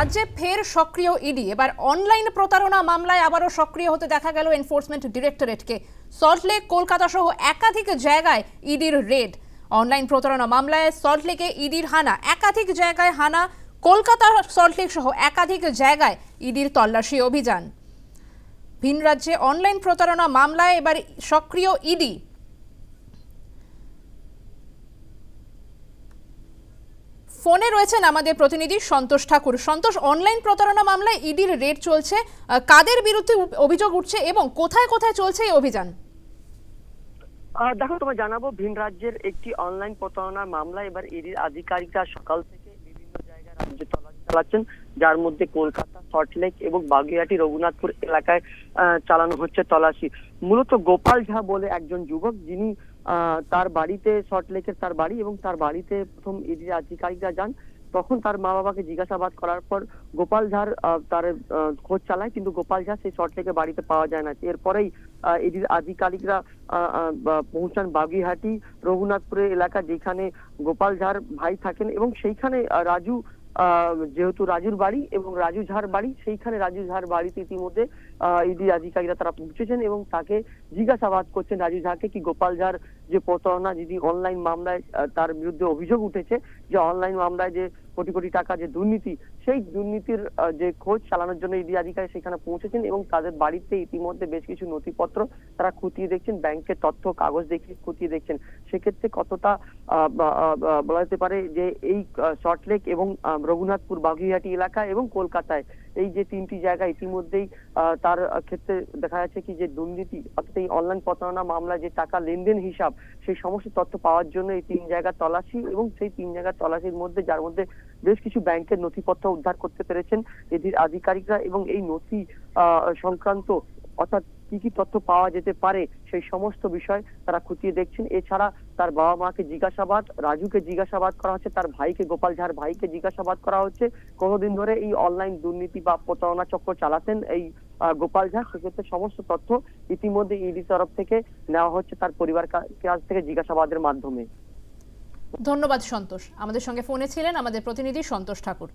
রাজ্যে ফের সক্রিয় ইডি। এবার অনলাইন প্রতারণা মামলায় আবারও সক্রিয় হতে দেখা গেল এনফোর্সমেন্ট ডিরেক্টরেটকে। সল্টলেক কলকাতা সহ একাধিক জায়গায় ইডির রেড। অনলাইন প্রতারণা মামলায় সল্টলেকে ইডির হানা, একাধিক জায়গায় হানা, কলকাতা সল্টলেক সহ একাধিক জায়গায় ইডির তল্লাশি অভিযান। ভিন রাজ্যে অনলাইন প্রতারণা মামলায় এবার সক্রিয় ইডি। ফোনে রয়েছেন আমাদের প্রতিনিধি সন্তোষ ঠাকুর। সন্তোষ অনলাইন প্রতারণা মামলায় ইডির রেড চলছে। কাদের বিরুদ্ধে অভিযোগ উঠছে এবং কোথায় কোথায় চলছে এই অভিযান? দেখো তোমায় জানাব ভিন রাজ্যের একটি অনলাইন প্রতারণার মামলা এবার ইডির আধিকারিকরা সকাল থেকে বিভিন্ন জায়গায় রাজ্যে তল্লাশি চালাচ্ছেন যার মধ্যে কলকাতা সল্টলেক এবং বাগুইহাটি রঘুনাথপুর এলাকায় চালানো হচ্ছে তল্লাশি। মূলত গোপাল ঝা বলে একজন যুবক যিনি আহ, তার বাড়িতে সল্টলেকের তার বাড়ি এবং তার বাড়িতে প্রথম ইডির আধিকারিকরা যান। তখন তার মা বাবাকে জিজ্ঞাসাবাদ করার পর গোপাল ঝার তার খোঁজ চালায়, কিন্তু গোপাল ঝা সেই সল্টলেকে বাড়িতে পাওয়া যায় না। এরপরেই ইডির আধিকারিকরা পৌঁছান বাগিহাটি রঘুনাথপুরের এলাকা যেখানে গোপাল ঝার ভাই থাকেন এবং সেইখানে রাজু যেহেতু রাজুর বাড়ি এবং রাজু ঝার বাড়ি, সেইখানে রাজু ঝার বাড়িতে ইতিমধ্যে ইডি আধিকারিকরা তারা পৌঁছেছেন এবং তাকে জিজ্ঞাসাবাদ করছেন রাজু ঝাকে কি গোপাল ঝার যে প্রতারণা যদি অনলাইন মামলায় তার বিরুদ্ধে অভিযোগ উঠেছে যে অনলাইন মামলায় যে কোটি কোটি টাকা যে দুর্নীতি, সেই দুর্নীতির যে খোঁজ চালানোর জন্য ইডি আধিকারিক সেখানে পৌঁছেছেন এবং তাদের বাড়িতে ইতিমধ্যে বেশ কিছু নথিপত্র তারা খতিয়ে দেখছেন ব্যাংকের তথ্য, কাগজ দেখে খতিয়ে দেখছেন। সেক্ষেত্রে কতটা বলা যেতে পারে যে এই সল্টলেক এবং রঘুনাথপুর বাগুইহাটি এলাকা এবং কলকাতায় এই যে তিনটি জায়গা ইতিমধ্যেই তার ক্ষেত্রে দেখা যাচ্ছে কি যে দুর্নীতি, অর্থাৎ এই অনলাইন প্রতারণা মামলা যে টাকা লেনদেন হিসাব, সেই সমস্ত তথ্য পাওয়ার জন্য এই তিন জায়গা তল্লাশি এবং সেই তিন জায়গা তল্লাশির মধ্যে যার মধ্যে বেশ কিছু ব্যাংকের নথিপত্র উদ্ধার করতে পেরেছেন। এদের আধিকারিকরা এবং এই নথি সংক্রান্ত, অর্থাৎ কি কি তথ্য পাওয়া যেতে পারে সেই সমস্ত বিষয় তারা খতিয়ে দেখছেন। এছাড়া তার বাবা মাকে জিজ্ঞাসাবাদ, রাজুকে জিজ্ঞাসাবাদ করা হচ্ছে, তার ভাইকে, গোপাল ঝাড় ভাইকে জিজ্ঞাসাবাদ করা হচ্ছে। কোনোদিন ধরে এই অনলাইন দুর্নীতি বা প্রতারণা চক্র চালাতেন এই গোপাল ঝা সেক্ষেত্রে সমস্ত তথ্য ইতিমধ্যে ইডি তরফ থেকে নেওয়া হচ্ছে তার পরিবার কাছ থেকে জিজ্ঞাসাবাদের মাধ্যমে। ধন্যবাদ সন্তোষ। আমাদের সঙ্গে ফোনে ছিলেন আমাদের প্রতিনিধি সন্তোষ ঠাকুর।